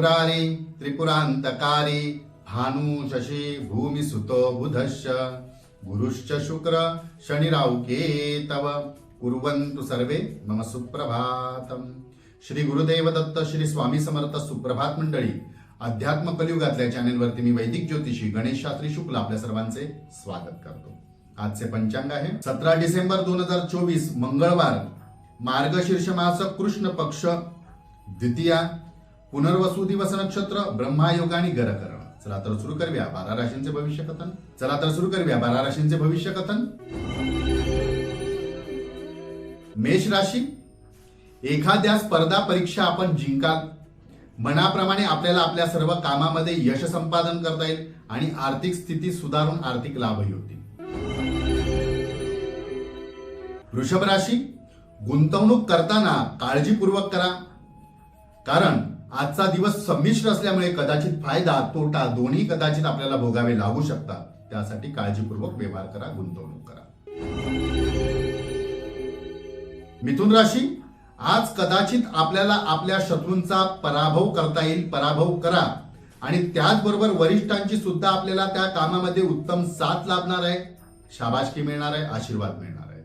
मुरारी त्रिपुरांतकारी भानु शशी भूमि सुतो बुधश्च। गुरुश्च शुक्र शनिरावके तव। कुर्वन्तु सर्वे मम सुप्रभातम। श्री गुरुदेव दत्त श्री स्वामी समर्थ सुप्रभात मंडळी अध्यात्म कलियुगातल्या चॅनेलवरती मी वैदिक ज्योतिषी गणेश शास्त्री शुक्ल आपल्या सर्वांचे स्वागत करतो. आजचे पंचांग आहे सतरा डिसेंबर दोन हजार चोवीस मंगळवार मार्गशीर्ष मास कृष्ण पक्ष द्वितीया पुनर्वसू दिवस नक्षत्र ब्रह्मायोग आणि ग्रहकरण चला तर सुरू करूया. बारा राशींचे भविष्य कथन. चला तर सुरू करूया. बारा राशींचे भविष्य कथन. मेष राशी. एखाद्या स्पर्धा परीक्षा आपण जिंकाल. मनाप्रमाणे आपल्याला आपल्या सर्व कामामध्ये यश संपादन करता येईल आणि आर्थिक स्थिती सुधारून आर्थिक लाभही होतील. वृषभ राशी. गुंतवणूक करताना काळजीपूर्वक करा. कारण आजचा दिवस संमिश्र असल्यामुळे कदाचित फायदा तोटा दोन्ही कदाचित आपल्याला भोगावे लागू शकतात. त्यासाठी काळजीपूर्वक व्यवहार करा गुंतवणूक करा. मिथुन राशी आज कदाचित आपल्याला आपल्या शत्रूंचा पराभव करता येईल पराभव करा. आणि त्याचबरोबर वरिष्ठांची सुद्धा आपल्याला त्या कामामध्ये उत्तम साथ लाभणार आहे. शाबाशकी मिळणार आहे आशीर्वाद मिळणार आहे.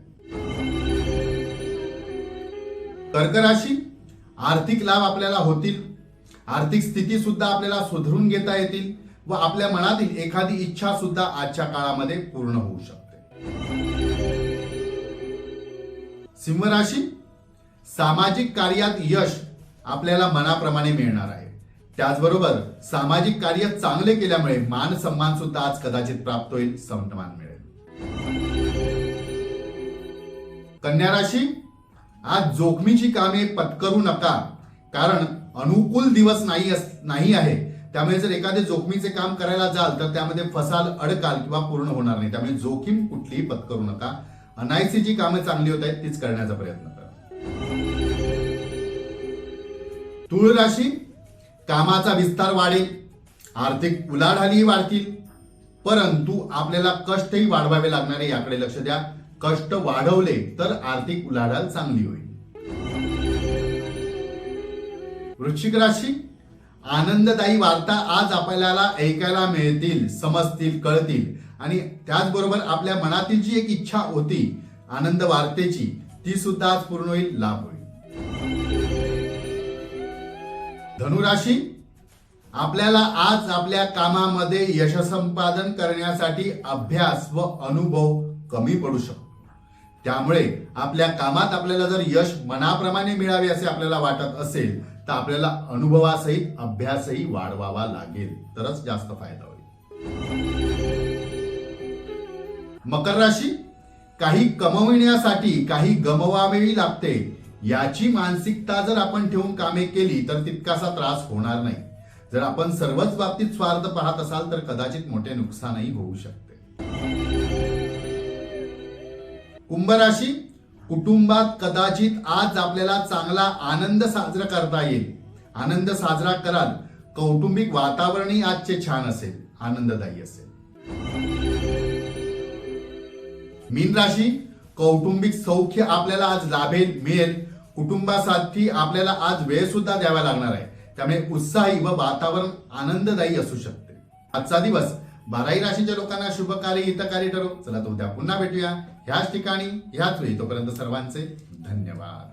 कर्क राशी आर्थिक लाभ आपल्याला होतील. आर्थिक स्थिती सुद्धा आपल्याला सुधरून घेता येतील व आपल्या मनातील एखादी इच्छा सुद्धा आजच्या काळामध्ये पूर्ण होऊ शकते. सिंह राशी सामाजिक कार्यात यश आपल्याला मनाप्रमाणे मिळणार आहे. त्याचबरोबर सामाजिक कार्य चांगले केल्यामुळे मान सन्मान सुद्धा आज कदाचित प्राप्त होईल सन्मान मिळेल. कन्या राशी आज जोखमीची कामे पत्करू नका कारण अनुकूल दिवस नाही अस- नाही आहे. त्यामुळे जर एखादे जोखमीचे काम करायला जाल तर त्यामध्ये फसाल अडकाल किंवा पूर्ण होणार नाही. त्यामुळे जोखीम कुठलीही पत्करू नका. अनायसी जी कामे चांगली होत आहेत तीच करण्याचा प्रयत्न करा. तुळ राशी कामाचा विस्तार वाढेल आर्थिक उलाढालीही वाढतील परंतु आपल्याला कष्टही वाढवावे लागणार आहे याकडे लक्ष द्या. कष्ट वाढवले तर आर्थिक उलाढाल चांगली होईल. वृश्चिक राशी आनंददायी वार्ता आज आपल्याला ऐकायला मिळतील समजतील कळतील. आणि त्याचबरोबर आपल्या मनातील जी एक इच्छा होती आनंद वार्तेची ती सुद्धा आज पूर्ण होईल लाभ होईल. धनुराशी आपल्याला आज आपल्या कामामध्ये यश संपादन करण्यासाठी अभ्यास व अनुभव कमी पडू शकतो. त्यामुळे आपल्या कामात आपल्याला जर यश मनाप्रमाणे मिळावे असे आपल्याला वाटत असेल तर आपल्याला अनुभवासहित अभ्यासही वाढवावा लागेल. तरच जास्त फायदा होईल. मकर राशी काही कमविण्यासाठी काही गमवावेही लागते. याची मानसिकता जर आपण ठेवून कामे केली तर तितकासा त्रास होणार नाही. जर आपण सर्वच बाबतीत स्वार्थ पाहत असाल तर कदाचित मोठे नुकसानही होऊ शकते. कुंभ राशी कुटुंबात कदाचित आज आपल्याला चांगला आनंद साजरा करता येईल. आनंद साजरा कराल कौटुंबिक वातावरणही आजचे छान असेल आनंददायी असेल. मीन राशी कौटुंबिक सौख्य आपल्याला आज लाभेल मिळेल. कुटुंबासाठी आपल्याला आज वेळ सुद्धा द्यावा लागणार आहे. त्यामुळे उत्साही व वातावरण आनंददायी असू शकते. आजचा दिवस बाराही राशीच्या लोकांना शुभकारी हितकारी ठरो चला तर उद्या पुन्हा भेटूया. ह्याच ठिकाणी ह्याच वेळी. तोपर्यंत सर्वांचे धन्यवाद.